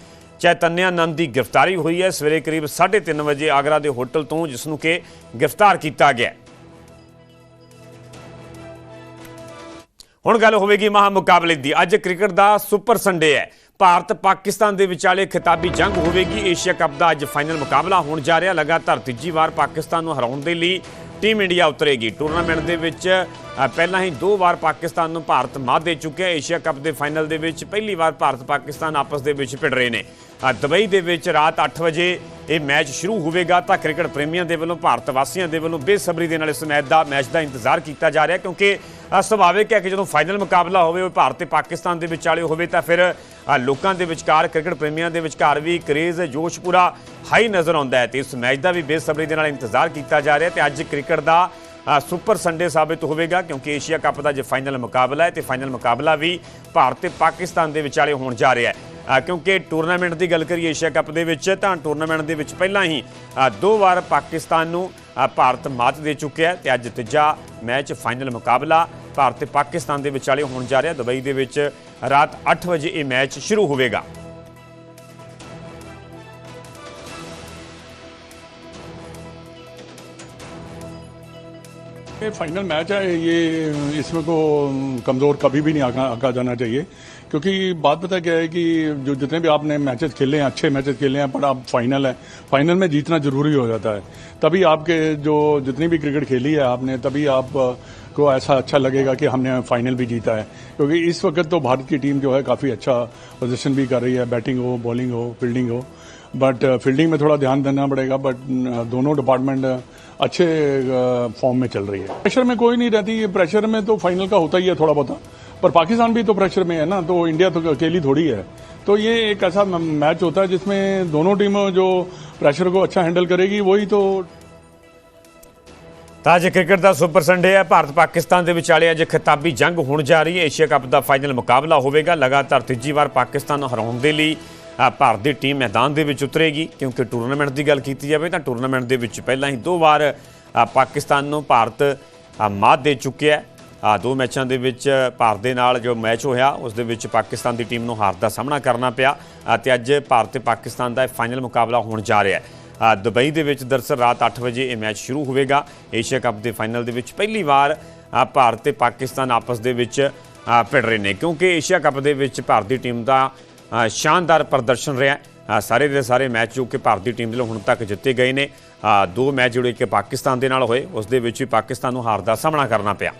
ਚੈਤਨਿਆ ਨੰਦ ਦੀ ਗ੍ਰਿਫਤਾਰੀ ਹੋਈ ਹੈ। ਸਵੇਰੇ ਕਰੀਬ 3:30 ਵਜੇ ਆਗਰਾ ਦੇ ਹੋਟਲ ਤੋਂ ਜਿਸ ਨੂੰ ਕਿ ਗ੍ਰਿਫਤਾਰ ਕੀਤਾ ਗਿਆ। ਹੁਣ ਗੱਲ ਹੋਵੇਗੀ ਮਹਾ ਮੁਕਾਬਲੇ ਦੀ। ਅੱਜ ਕ੍ਰਿਕਟ ਦਾ ਸੁਪਰ ਸੰਡੇ ਹੈ। ਭਾਰਤ ਪਾਕਿਸਤਾਨ ਦੇ ਵਿਚਾਲੇ ਖਿਤਾਬੀ ਜੰਗ ਹੋਵੇਗੀ। ਏਸ਼ੀਆ ਕੱਪ ਦਾ ਅੱਜ ਫਾਈਨਲ ਮੁਕਾਬਲਾ ਹੋਣ ਜਾ ਰਿਹਾ। ਲਗਾਤਾਰ ਤੀਜੀ ਵਾਰ ਪਾਕਿਸਤਾਨ ਨੂੰ ਹਰਾਉਣ ਦੇ ਲਈ ਟੀਮ ਇੰਡੀਆ ਉਤਰੇਗੀ। ਟੂਰਨਾਮੈਂਟ ਦੇ ਵਿੱਚ ਪਹਿਲਾਂ ਹੀ ਦੋ ਵਾਰ ਪਾਕਿਸਤਾਨ ਨੂੰ ਭਾਰਤ ਮਾਤ ਦੇ ਚੁੱਕਿਆ। ਏਸ਼ੀਆ ਕੱਪ ਦੇ ਫਾਈਨਲ ਦੇ ਵਿੱਚ ਪਹਿਲੀ ਵਾਰ ਭਾਰਤ ਪਾਕਿਸਤਾਨ ਆਪਸ ਦੇ ਵਿੱਚ ਭਿੜ ਰਹੇ ਨੇ। ਦੁਬਈ ਦੇ ਵਿੱਚ ਰਾਤ 8 ਵਜੇ ਇਹ ਮੈਚ ਸ਼ੁਰੂ ਹੋਵੇਗਾ ਤਾਂ ਕ੍ਰਿਕਟ ਪ੍ਰੇਮੀਆਂ ਦੇ ਵੱਲੋਂ ਭਾਰਤ ਵਾਸੀਆਂ ਦੇ ਵੱਲੋਂ ਬੇਸਬਰੀ ਦੇ ਨਾਲ ਇਸ ਮੈਚ ਦਾ ਮੈਚ ਦਾ ਇੰਤਜ਼ਾਰ ਕੀਤਾ ਜਾ ਰਿਹਾ ਕਿਉਂਕਿ ਸੁਭਾਵਿਕ ਹੈ ਕਿ ਜਦੋਂ ਫਾਈਨਲ ਮੁਕਾਬਲਾ ਹੋਵੇ, ਉਹ ਭਾਰਤ ਤੇ ਪਾਕਿਸਤਾਨ ਦੇ ਵਿਚਾਲੇ ਹੋਵੇ ਤਾਂ ਫਿਰ ਲੋਕਾਂ ਦੇ ਵਿਚਕਾਰ, ਕ੍ਰਿਕਟ ਪ੍ਰੇਮੀਆਂ ਦੇ ਵਿਚਕਾਰ ਵੀ ਕਰੇਜ਼, ਜੋਸ਼ ਪੂਰਾ ਹਾਈ ਨਜ਼ਰ ਆਉਂਦਾ ਹੈ ਤੇ ਇਸ ਮੈਚ ਦਾ ਵੀ ਬੇਸਬਰੀ ਦੇ ਨਾਲ ਇੰਤਜ਼ਾਰ ਕੀਤਾ ਜਾ ਰਿਹਾ ਤੇ ਅੱਜ ਕ੍ਰਿਕਟ ਦਾ ਸੁਪਰ ਸੰਡੇ ਸਾਬਿਤ ਹੋਵੇਗਾ ਕਿਉਂਕਿ ਏਸ਼ੀਆ ਕੱਪ ਦਾ ਜੇ ਫਾਈਨਲ ਮੁਕਾਬਲਾ ਹੈ ਤੇ ਫਾਈਨਲ ਮੁਕਾਬਲਾ ਵੀ ਭਾਰਤ ਤੇ ਪਾਕਿਸਤਾਨ ਦੇ ਵਿਚਾਲੇ ਹੋਣ ਜਾ ਰਿਹਾ ਹੈ। ਕਿਉਂਕਿ ਟੂਰਨਾਮੈਂਟ ਦੀ ਗੱਲ ਕਰੀਏ ਏਸ਼ੀਆ ਕੱਪ ਦੇ ਵਿੱਚ, ਤਾਂ ਟੂਰਨਾਮੈਂਟ ਦੇ ਵਿੱਚ ਪਹਿਲਾਂ ਹੀ ਦੋ ਵਾਰ ਪਾਕਿਸਤਾਨ ਨੂੰ ਭਾਰਤ ਮਾਤ ਦੇ ਚੁੱਕਿਆ ਹੈ ਤੇ ਅੱਜ ਤੀਜਾ ਮੈਚ ਫਾਈਨਲ ਮੁਕਾਬਲਾ ਭਾਰਤ ਤੇ ਪਾਕਿਸਤਾਨ ਦੇ ਵਿਚਾਲੇ ਹੋਣ ਜਾ ਰਿਹਾ ਦੁਬਈ ਦੇ ਵਿੱਚ ਰਾਤ 8 ਵਜੇ ਇਹ ਮੈਚ ਸ਼ੁਰੂ ਹੋਵੇਗਾ। ये फाइनल मैच है ये इसमें को कमज़ोर कभी भी नहीं आका, आका जाना चाहिए। क्योंकि बात पता क्या है कि जो जितने भी आपने मैचेस खेले हैं अच्छे मैचेस खेले हैं पर आप फाइनल है फाइनल में जीतना ज़रूरी हो जाता है। तभी आपके जो जितनी भी क्रिकेट खेली है आपने तभी आप को ऐसा अच्छा लगेगा कि हमने फाइनल भी जीता है। क्योंकि इस वक्त तो भारत की टीम जो है काफ़ी अच्छा पोजिशन भी कर रही है बैटिंग हो बॉलिंग हो फील्डिंग हो। बट फील्डिंग में थोड़ा ध्यान देना पड़ेगा बट दोनों डिपार्टमेंट अच्छे फॉर्म में चल रही है प्रेशर में कोई नहीं रहती ये प्रेशर में तो फाइनल का होता ही है थोड़ा बहुत पर पाकिस्तान भी तो प्रेशर में है ना तो इंडिया तो अकेली थोड़ी है तो ये एक ऐसा मैच होता है जिसमें दोनों टीमों जो प्रेशर को अच्छा हैंडल करेगी वही तो ਤਾਂ ਅੱਜ ਕ੍ਰਿਕਟ ਦਾ ਸੁਪਰ ਸੰਡੇ ਹੈ ਭਾਰਤ ਪਾਕਿਸਤਾਨ ਦੇ ਵਿਚਾਲੇ ਅੱਜ ਖਿਤਾਬੀ ਜੰਗ ਹੋਣ ਜਾ ਰਹੀ ਹੈ ਏਸ਼ੀਆ ਕੱਪ ਦਾ ਫਾਈਨਲ ਮੁਕਾਬਲਾ ਹੋਵੇਗਾ ਲਗਾਤਾਰ ਤੀਜੀ ਵਾਰ ਪਾਕਿਸਤਾਨ ਨੂੰ ਹਰਾਉਣ ਦੇ ਲਈ ਅ, ਭਾਰਤ ਦੀ ਟੀਮ ਮੈਦਾਨ ਦੇ ਵਿੱਚ ਉਤਰੇਗੀ। ਕਿਉਂਕਿ ਟੂਰਨਾਮੈਂਟ ਦੀ ਗੱਲ ਕੀਤੀ ਜਾਵੇ ਤਾਂ ਟੂਰਨਾਮੈਂਟ ਦੇ ਵਿੱਚ ਪਹਿਲਾਂ ਹੀ ਦੋ ਵਾਰ ਪਾਕਿਸਤਾਨ ਨੂੰ ਭਾਰਤ ਮਾਤ ਦੇ ਚੁੱਕਿਆ ਆ ਦੋ ਮੈਚਾਂ ਦੇ ਵਿੱਚ ਭਾਰਤ ਦੇ ਨਾਲ ਜੋ ਮੈਚ ਹੋਇਆ ਉਸ ਦੇ ਵਿੱਚ ਪਾਕਿਸਤਾਨ ਦੀ ਟੀਮ ਨੂੰ ਹਾਰ ਦਾ ਸਾਹਮਣਾ ਕਰਨਾ ਪਿਆ। ਅ, ਤੇ ਅੱਜ ਭਾਰਤ ਤੇ ਪਾਕਿਸਤਾਨ ਦਾ ਇਹ ਫਾਈਨਲ ਮੁਕਾਬਲਾ ਹੋਣ ਜਾ ਰਿਹਾ ਹੈ। ਦੁਬਈ ਦੇ ਵਿੱਚ ਦਰਸਲ ਰਾਤ 8 ਵਜੇ ਇਹ ਮੈਚ ਸ਼ੁਰੂ ਹੋਵੇਗਾ। ਏਸ਼ੀਆ ਕੱਪ ਦੇ ਫਾਈਨਲ ਦੇ ਵਿੱਚ ਪਹਿਲੀ ਵਾਰ ਭਾਰਤ ਤੇ ਪਾਕਿਸਤਾਨ ਆਪਸ ਦੇ ਵਿੱਚ ਅ, ਭਿੜ ਰਹੇ ਨੇ। ਕਿਉਂਕਿ ਏਸ਼ੀਆ ਕੱਪ ਦੇ ਵਿੱਚ ਭਾਰਤੀ ਟੀਮ ਦਾ ਸ਼ਾਨਦਾਰ ਪ੍ਰਦਰਸ਼ਨ ਰਿਹਾ। ਸਾਰੇ ਦੇ ਸਾਰੇ ਮੈਚ ਜੋ ਕਿ ਭਾਰਤੀ ਟੀਮ ਦੇ ਲਈ ਹੁਣ ਤੱਕ ਜਿੱਤੇ ਗਏ ਨੇ। ਦੋ ਮੈਚ ਜਿਹੜੇ ਕਿ ਪਾਕਿਸਤਾਨ ਦੇ ਨਾਲ ਹੋਏ। ਉਸ ਦੇ ਵਿੱਚ ਵੀ ਪਾਕਿਸਤਾਨ ਨੂੰ ਹਾਰ ਦਾ ਸਾਹਮਣਾ ਕਰਨਾ ਪਿਆ।